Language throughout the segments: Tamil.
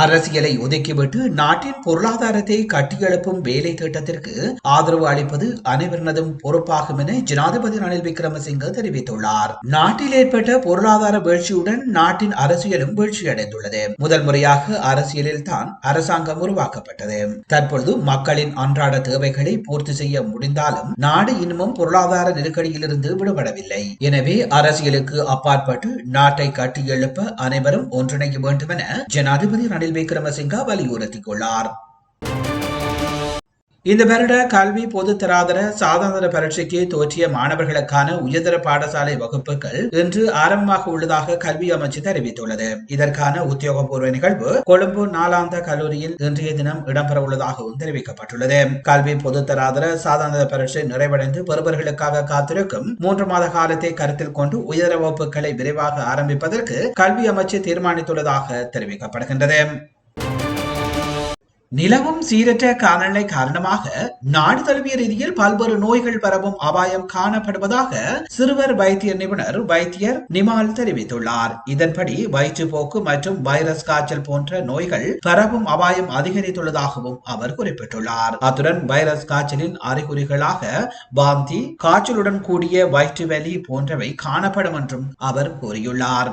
அரசியலை ஒதுக்கிவிட்டு நாட்டின் பொருளாதாரத்தை கட்டியெழுப்பும் வேலை திட்டத்திற்கு ஆதரவு அளிப்பது அனைவரினதும் பொறுப்பாகும் என ஜனாதிபதி ரணில் விக்ரமசிங்க தெரிவித்துள்ளார். நாட்டில் ஏற்பட்ட பொருளாதார வீழ்ச்சியுடன் நாட்டின் அரசியலும் வீழ்ச்சியடைந்துள்ளது. முதல் முறையாக அரசியலில் தான் அரசாங்கம் உருவாக்கப்பட்டது. தற்பொழுது மக்களின் அன்றாட தேவைகளை பூர்த்தி செய்ய முடிந்தாலும் நாடு இன்னமும் பொருளாதார நெருக்கடியிலிருந்து விடுபடவில்லை. எனவே அரசியலுக்கு அப்பாற்பட்டு நாட்டை கட்டியெழுப்ப அனைவரும் ஒன்றிணைய வேண்டும் என ஜனாதிபதி ரணில் விக்ரமசிங்கா வலியுறுத்தியுள்ளார் இந்த வருட கல்வி பொது தராதர சாதாரண பரீட்சைக்கு தோற்றிய மாணவர்களுக்கான உயர்தர பாடசாலை வகுப்புகள் இன்று ஆரம்பமாக உள்ளதாக கல்வி அமைச்சு தெரிவித்துள்ளது. இதற்கான உத்தியோகபூர்வ நிகழ்வு கொழும்பு நாலாந்த கல்லூரியில் இன்றைய தினம் இடம்பெற உள்ளதாகவும் தெரிவிக்கப்பட்டுள்ளது. கல்வி பொது தராதர சாதாரண பரீட்சை நிறைவடைந்து பெறுபவர்களுக்காக காத்திருக்கும் மூன்று மாத காலத்தை கருத்தில் கொண்டு உயர்தர வகுப்புகளை விரைவாக ஆரம்பிப்பதற்கு கல்வி அமைச்சு தீர்மானித்துள்ளதாக தெரிவிக்கப்படுகின்றது. நிலவும் சீரற்ற காலநிலை காரணமாக நாடு தழுவிய ரீதியில் பல்வேறு நோய்கள் பரவும் அபாயம் காணப்படுவதாக சிறுவர் வைத்திய நிபுணர் வைத்தியர் நிமால் தெரிவித்துள்ளார். இதன்படி வயிற்றுப்போக்கு மற்றும் வைரஸ் காய்ச்சல் போன்ற நோய்கள் பரவும் அபாயம் அதிகரித்துள்ளதாகவும் அவர் குறிப்பிட்டுள்ளார். அத்துடன் வைரஸ் காய்ச்சலின் அறிகுறிகளாக வாந்தி காய்ச்சலுடன் கூடிய வயிற்று வலி போன்றவை காணப்படும் என்றும் அவர் கூறியுள்ளார்.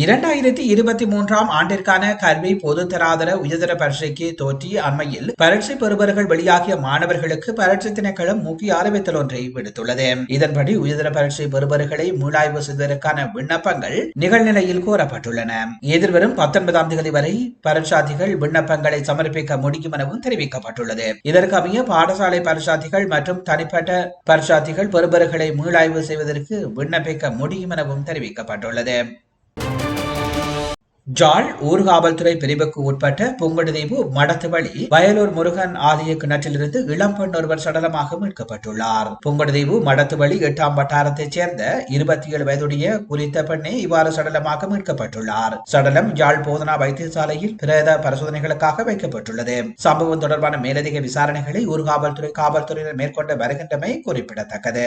இரண்டாயிரத்தி இருபத்தி மூன்றாம் ஆண்டிற்கான கல்வி பொது தராதர உயர்தர பரீட்சைக்கு தோற்றி அண்மையில் பரீட்சை பெறுபவர்கள் வெளியாகிய மாணவர்களுக்கு பரீட்சை திணைக்களம் முக்கிய அறிவித்தல் ஒன்றை விடுத்துள்ளது. இதன்படி உயர்தர பரீட்சை பெறுபவர்களை மீளாய்வு செய்வதற்கான விண்ணப்பங்கள் நிகழ்நிலையில் கோரப்பட்டுள்ளன. எதிர்வரும் பத்தொன்பதாம் தேதி வரை பரீட்சாதிகள் விண்ணப்பங்களை சமர்ப்பிக்க முடியும் எனவும் தெரிவிக்கப்பட்டுள்ளது. இதற்கமைய பாடசாலை பரீட்சாதிகள் மற்றும் தனிப்பட்ட பரீட்சாதிகள் பெறுபவர்களை மீளாய்வு செய்வதற்கு விண்ணப்பிக்க முடியும் எனவும் தெரிவிக்கப்பட்டுள்ளது. ஜாழ் ஊர்காவல்துறை பிரிவுக்கு உட்பட்ட புங்கடுதீவு மடத்துவழி வயலூர் முருகன் ஆலய கிணற்றிலிருந்து இளம்பெண் ஒருவர் சடலமாக மீட்கப்பட்டுள்ளார். புங்கடுதீவு மடத்துவழி எட்டாம் வட்டாரத்தைச் சேர்ந்த இருபத்தி ஏழு வயதுடைய குறித்த பெண்ணே இவ்வாறு சடலமாக மீட்கப்பட்டுள்ளார். சடலம் யாழ் போதனா வைத்தியசாலையில் பிரேத பரிசோதனைகளுக்காக வைக்கப்பட்டுள்ளது. சம்பவம் தொடர்பான மேலதிக விசாரணைகளை ஊர்காவல்துறை காவல்துறையினர் மேற்கொண்டு வருகின்றமை குறிப்பிடத்தக்கது.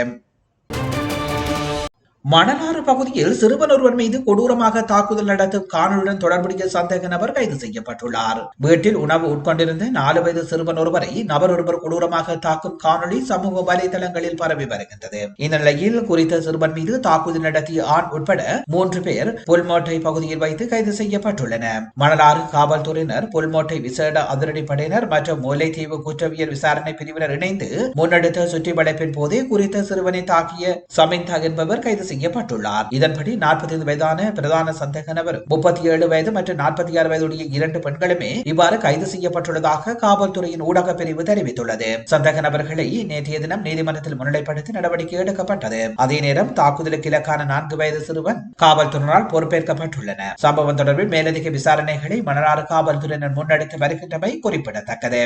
மணலாறு பகுதியில் சிறுவன் ஒருவர் மீது கொடூரமாக தாக்குதல் நடத்தும் காணொலியுடன் தொடர்புடைய சந்தேக நபர் கைது செய்யப்பட்டுள்ளார். வீட்டில் உணவு உட்கொண்டிருந்த நாலு வயது சிறுவன் ஒருவரை நபர் ஒருவர் கொடூரமாக தாக்கும் காணொலி சமூக வலைதளங்களில் பரவி வருகின்றது. இந்த நிலையில் குறித்த சிறுவன் மீது தாக்குதல் நடத்திய ஆண் உட்பட மூன்று பேர் புல்மோட்டை பகுதியில் வைத்து கைது செய்யப்பட்டுள்ளனர். மணலாறு காவல்துறையினர் புல்மோட்டை விசேட அதிரடிப்படையினர் மற்றும் முல்லைத்தீவு குற்றவியல் விசாரணை பிரிவினர் இணைந்து முன்னெடுத்த சுற்றி வளைப்பின் போதே குறித்த சிறுவனை தாக்கிய சமிந்தா என்பவர் கைது செய்யப்பட்டுள்ளார். இதன்படி நாற்பத்தைந்து வயதான பிரதான சந்தேக நபர் முப்பத்தி ஏழு வயது மற்றும் நாற்பத்தி ஆறு வயதுடைய இரண்டு பெண்களுமே இவ்வாறு கைது செய்யப்பட்டுள்ளதாக காவல்துறையின் ஊடக பிரிவு தெரிவித்துள்ளது. சந்தேக நபர்களை நேற்றைய தினம் நீதிமன்றத்தில் முன்னிலைப்படுத்தி நடவடிக்கை எடுக்கப்பட்டது. அதே நேரம் தாக்குதலுக்கு இலக்கான நான்கு வயது சிறுவன் காவல்துறையினரால் பொறுப்பேற்கப்பட்டுள்ளன. சம்பவம் தொடர்பில் மேலதிக விசாரணைகளை மணலாறு காவல்துறையினர் முன்னெடுத்து வருகின்றமை குறிப்பிடத்தக்கது.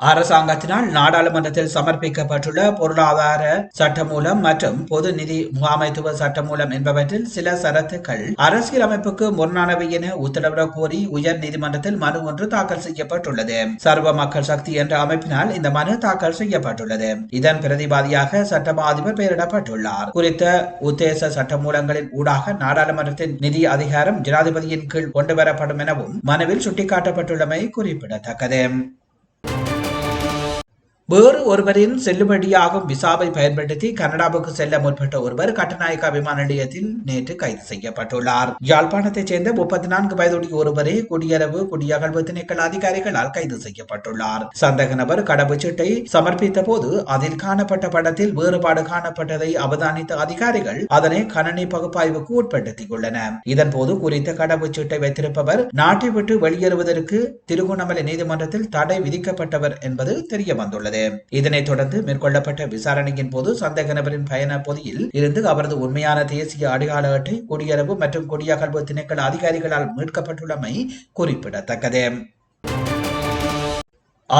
அரசாங்கத்தினால் நாடாளுமன்றத்தில் சமர்ப்பிக்கப்பட்டுள்ள பொருளாதார சட்டமூலம் மற்றும் பொது நிதி முகாமைத்துவ சட்டமூலம் என்பவற்றில் சில சரத்துக்கள் அரசியலமைப்புக்கு முரணானவை என உத்தரவிடக் கோரி உயர் நீதிமன்றத்தில் மனு ஒன்று தாக்கல் செய்யப்பட்டுள்ளது. சர்வ மக்கள் சக்தி என்ற அமைப்பினால் இந்த மனு தாக்கல் செய்யப்பட்டுள்ளது. இதன் பிரதிவாதியாக சட்டமா அதிபர் பெயரிடப்பட்டுள்ளார். குறித்த உத்தேச சட்டமூலங்களின் ஊடாக நாடாளுமன்றத்தின் நிதி அதிகாரம் ஜனாதிபதியின் கீழ் கொண்டுவரப்படும் எனவும் மனுவில் சுட்டிக்காட்டப்பட்டுள்ளமை குறிப்பிடத்தக்கது. வேறு ஒருவரின் செல்லுபடியாகும் விசாவை பயன்படுத்தி கனடாவுக்கு செல்ல முற்பட்ட ஒருவர் கட்டநாயக்கா விமான நிலையத்தில் நேற்று கைது செய்யப்பட்டுள்ளார். யாழ்ப்பாணத்தைச் சேர்ந்த முப்பத்தி நான்கு வயதுடைய ஒருவரே குடியரவு குடியகழ்வு திணைக்கள் அதிகாரிகளால் கைது செய்யப்பட்டுள்ளார். சந்தக நபர் கடவுச்சீட்டை சமர்ப்பித்த போது அதில் காணப்பட்ட படத்தில் வேறுபாடு காணப்பட்டதை அவதானித்த அதிகாரிகள் அதனை கணனி பகுப்பாய்வுக்கு உட்படுத்தியுள்ளனர் இதன்போது குறித்த கடவுச்சீட்டை வைத்திருப்பவர் நாட்டை விட்டு வெளியேறுவதற்கு திருகோணமலை நீதிமன்றத்தில் தடை விதிக்கப்பட்டவர் என்பது தெரிய வந்துள்ளது இதனைத் தொடர்ந்து மேற்கொள்ளப்பட்ட விசாரணையின் போது சந்தேக நபரின் பயண பொதியில் இருந்து அவரது உண்மையான தேசிய அடையாள அட்டை குடியரவு மற்றும் குடியகல்வு திணைக்கள அதிகாரிகளால் மீட்கப்பட்டுள்ளமை குறிப்பிடத்தக்கது.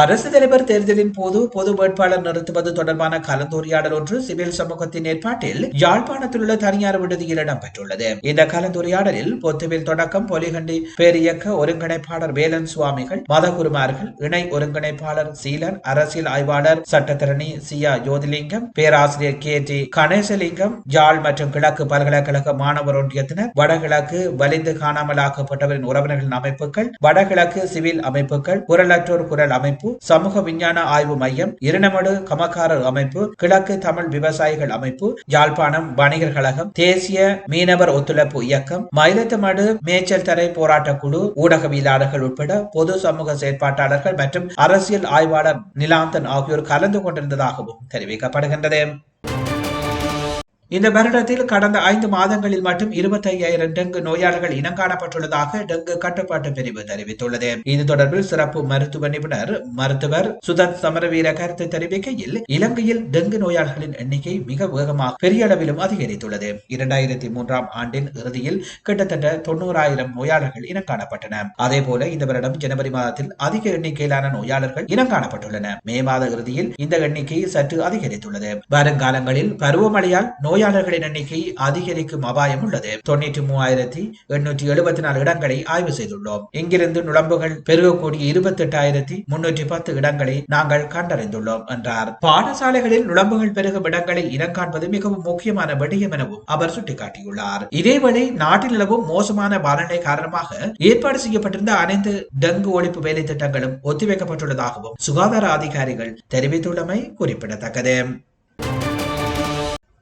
அரசு தலைவர் தேர்தலின் போது பொது வேட்பாளர் நிறுத்துவது தொடர்பான கலந்துரையாடல் ஒன்று சிவில் சமூகத்தின் ஏற்பாட்டில் யாழ்ப்பாணத்தில் உள்ள தனியார் விடுதியில் இடம்பெற்றுள்ளது. இந்த கலந்துரையாடலில் பொத்துவில் தொடக்கம் பொலிகண்டி பேரியக்க ஒருங்கிணைப்பாளர் வேலன் சுவாமிகள் மதகுருமார்கள் இணை ஒருங்கிணைப்பாளர் சீலன் அரசியல் ஆய்வாளர் சட்டத்தரணி சியா ஜோதிலிங்கம் பேராசிரியர் கே டி கணேசலிங்கம் யாழ் மற்றும் கிழக்கு பல்கலைக்கழக மாணவர் ஒன்றியத்தினர் வடகிழக்கு வலிந்து காணாமலாக்கப்பட்டவரின் உறவினர்களின் அமைப்புகள் வடகிழக்கு சிவில் அமைப்புகள் குரலற்றோர் குரல் அமைப்பு சமூக விஞ்ஞான ஆய்வு மையம் இருநமடு கமக்காரர் அமைப்பு கிழக்கு தமிழ் விவசாயிகள் அமைப்பு யாழ்ப்பாணம் வணிகர் கழகம் தேசிய மீனவர் ஒத்துழைப்பு இயக்கம் மயிலத்தமடு மேய்ச்சல் தரை போராட்ட குழு ஊடகவியலாளர்கள் உட்பட பொது சமூக செயற்பாட்டாளர்கள் மற்றும் அரசியல் ஆய்வாளர் நிலாந்தன் ஆகியோர் கலந்து கொண்டிருந்ததாகவும் தெரிவிக்கப்படுகின்றது. இந்த வருடத்தில் கடந்த ஐந்து மாதங்களில் மட்டும் இருபத்தி ஐயாயிரம் டெங்கு நோயாளர்கள் இனங்காணப்பட்டுள்ளதாக டெங்கு கட்டுப்பாட்டு பிரிவு தெரிவித்துள்ளது. இது தொடர்பில் சிறப்பு மருத்துவ நிபுணர் மருத்துவர் சுதத் சமரவீர கருத்து தெரிவிக்கையில் இலங்கையில் டெங்கு நோயாளர்களின் எண்ணிக்கை மிக வேகமாக பெரிய அளவிலும் அதிகரித்துள்ளது. இரண்டாயிரத்தி மூன்றாம் ஆண்டின் இறுதியில் கிட்டத்தட்ட தொண்ணூறாயிரம் நோயாளர்கள் இனங்காணப்பட்டன அதே போல இந்த வருடம் ஜனவரி மாதத்தில் அதிக எண்ணிக்கையிலான நோயாளர்கள் இனங்காணப்பட்டுள்ளன மே மாத இறுதியில் இந்த எண்ணிக்கை சற்று அதிகரித்துள்ளது. வருங்காலங்களில் பருவமழையால் நோய் நோயாளர்களின் எண்ணிக்கை அதிகரிக்கும் அபாயம் உள்ளது. தொண்ணூற்றி மூவாயிரத்தி எண்ணூற்றி எழுபத்தி நாலு இடங்களை ஆய்வு செய்துள்ளோம். இங்கிருந்து நுழம்புகள் பெருகக்கூடிய இருபத்தி எட்டாயிரத்தி முன்னூற்றி பத்து இடங்களை நாங்கள் கண்டறிந்துள்ளோம் என்றார். பாடசாலைகளில் நுழம்புகள் பெருகும் இடங்களை இனம் காண்பது மிகவும் முக்கியமான விடயம் எனவும் அவர் சுட்டிக்காட்டியுள்ளார். இதேவேளை நாட்டில் நிலவும் மோசமான வானிலை காரணமாக ஏற்பாடு செய்யப்பட்டிருந்த அனைத்து டெங்கு ஒழிப்பு வேலை திட்டங்களும் ஒத்திவைக்கப்பட்டுள்ளதாகவும் சுகாதார அதிகாரிகள் தெரிவித்துள்ளமை குறிப்பிடத்தக்கது.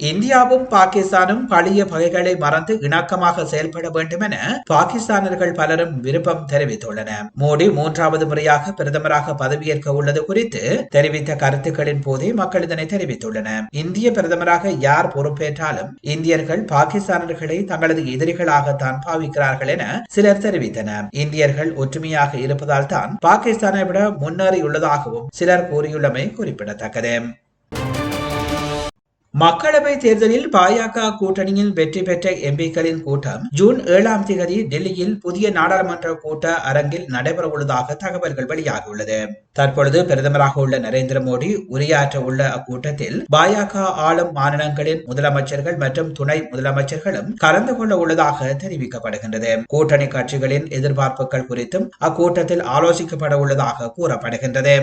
இந்தியாவும் பாகிஸ்தானும் பழைய பகைகளை மறந்து இணக்கமாக செயல்பட வேண்டும் என பாகிஸ்தானர்கள் பலரும் விருப்பம் தெரிவித்துள்ளனர் மோடி மூன்றாவது முறையாக பிரதமராக பதவியேற்க உள்ளது குறித்து தெரிவித்த கருத்துக்களின் போதே மக்கள் இதனை தெரிவித்துள்ளனர். இந்திய பிரதமராக யார் பொறுப்பேற்றாலும் இந்தியர்கள் பாகிஸ்தானர்களை தங்களது எதிரிகளாகத்தான் பாவிக்கிறார்கள் என சிலர் தெரிவித்தனர். இந்தியர்கள் ஒற்றுமையாக இருப்பதால் தான் பாகிஸ்தானை விட முன்னேறியுள்ளதாகவும் சிலர் கூறியுள்ளமை குறிப்பிடத்தக்கது. மக்களவை தேர்தலில் பாஜக கூட்டணியில் வெற்றி பெற்ற எம்பிக்களின் கூட்டம் ஜூன் ஏழாம் தேதி டெல்லியில் புதிய நாடாளுமன்ற கூட்ட அரங்கில் நடைபெற உள்ளதாக தகவல்கள் வெளியாகியுள்ளது. தற்பொழுது பிரதமராக உள்ள நரேந்திர மோடி உரையாற்ற உள்ள அக்கூட்டத்தில் பாஜக ஆளும் மாநிலங்களின் முதலமைச்சர்கள் மற்றும் துணை முதலமைச்சர்களும் கலந்து கொள்ள உள்ளதாக தெரிவிக்கப்படுகின்றது. கூட்டணி கட்சிகளின் எதிர்பார்ப்புகள் குறித்தும் அக்கூட்டத்தில் ஆலோசிக்கப்பட உள்ளதாக கூறப்படுகின்றது.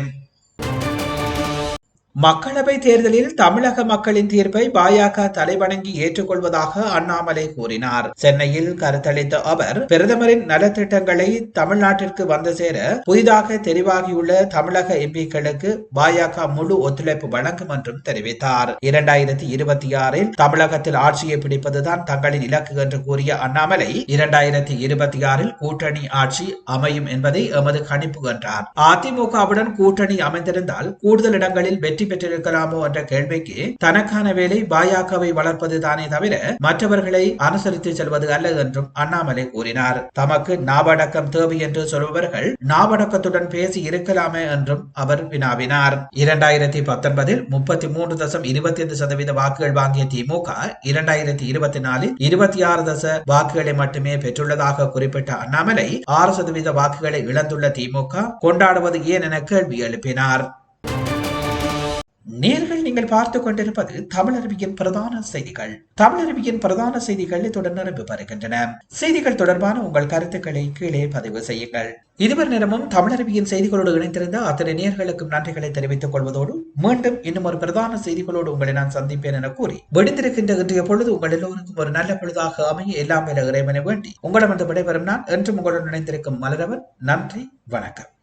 மக்களவை தேர்தலில் தமிழக மக்களின் தீர்ப்பை பாஜக தலைவணங்கி ஏற்றுக்கொள்வதாக அண்ணாமலை கூறினார். சென்னையில் கருத்தளித்த அவர் பிரதமரின் நலத்திட்டங்களை தமிழ்நாட்டிற்கு வந்து சேர புதிதாக தெரிவாகியுள்ள தமிழக எம்பிக்களுக்கு பாஜக முழு ஒத்துழைப்பு வழங்கும் என்றும் தெரிவித்தார். இரண்டாயிரத்தி இருபத்தி ஆறில் தமிழகத்தில் ஆட்சியை பிடிப்பதுதான் தங்களின் இலக்கு என்று கூறிய அண்ணாமலை இரண்டாயிரத்தி இருபத்தி ஆறில் கூட்டணி ஆட்சி அமையும் என்பதை எமது கணிப்பு என்றார். அதிமுகவுடன் கூட்டணி அமைந்திருந்தால் கூடுதல் இடங்களில் வெற்றி பெற்றிருக்கலாமோ என்ற கேள்விக்கு தனக்கான வேலை பாஜகவை வளர்ப்பது தானே தவிர மற்றவர்களை அனுசரித்து செல்வது அல்ல என்றும் அண்ணாமலை கூறினார். தமக்கு நாவடக்கம் தேவை என்று சொல்பவர்கள் நாவடக்கத்துடன் பேசி இருக்கலாமே என்றும் அவர் வினாவினார். இரண்டாயிரத்தி பத்தொன்பதில் முப்பத்தி மூன்று தசம் இருபத்தி ஐந்து சதவீத வாக்குகள் வாங்கிய திமுக இரண்டாயிரத்தி இருபத்தி நாலில் இருபத்தி ஆறு தச வாக்குகளை மட்டுமே பெற்றுள்ளதாக குறிப்பிட்ட அண்ணாமலை ஆறு சதவீத வாக்குகளை இழந்துள்ள திமுக கொண்டாடுவது ஏன் என கேள்வி எழுப்பினார். நேர்கள் நீங்கள் பார்த்து கொண்டிருப்பது தமிழருவியின் பிரதான செய்திகள். தமிழருவியின் பிரதான செய்திகள் இத்துடன் நிறைவு பெறுகின்றன செய்திகள் தொடர்பான உங்கள் கருத்துக்களை கீழே பதிவு செய்யுங்கள். இதுவரை நேரமும் தமிழருவியின் செய்திகளோடு இணைந்திருந்த அத்தனை நேர்களுக்கும் நன்றிகளை தெரிவித்துக் கொள்வதோடு மீண்டும் இன்னும் ஒரு பிரதான செய்திகளோடு உங்களை நான் சந்திப்பேன் என கூறி விடுத்திருக்கின்ற இன்றைய பொழுது உங்கள் எல்லோருக்கும் ஒரு நல்ல பொழுதாக அமைய எல்லாம் இறைவனை வேண்டி உங்களிடம் விடைபெறும் நான் என்றும் உங்களுடன் இணைந்திருக்கும் மலரவன். நன்றி வணக்கம்.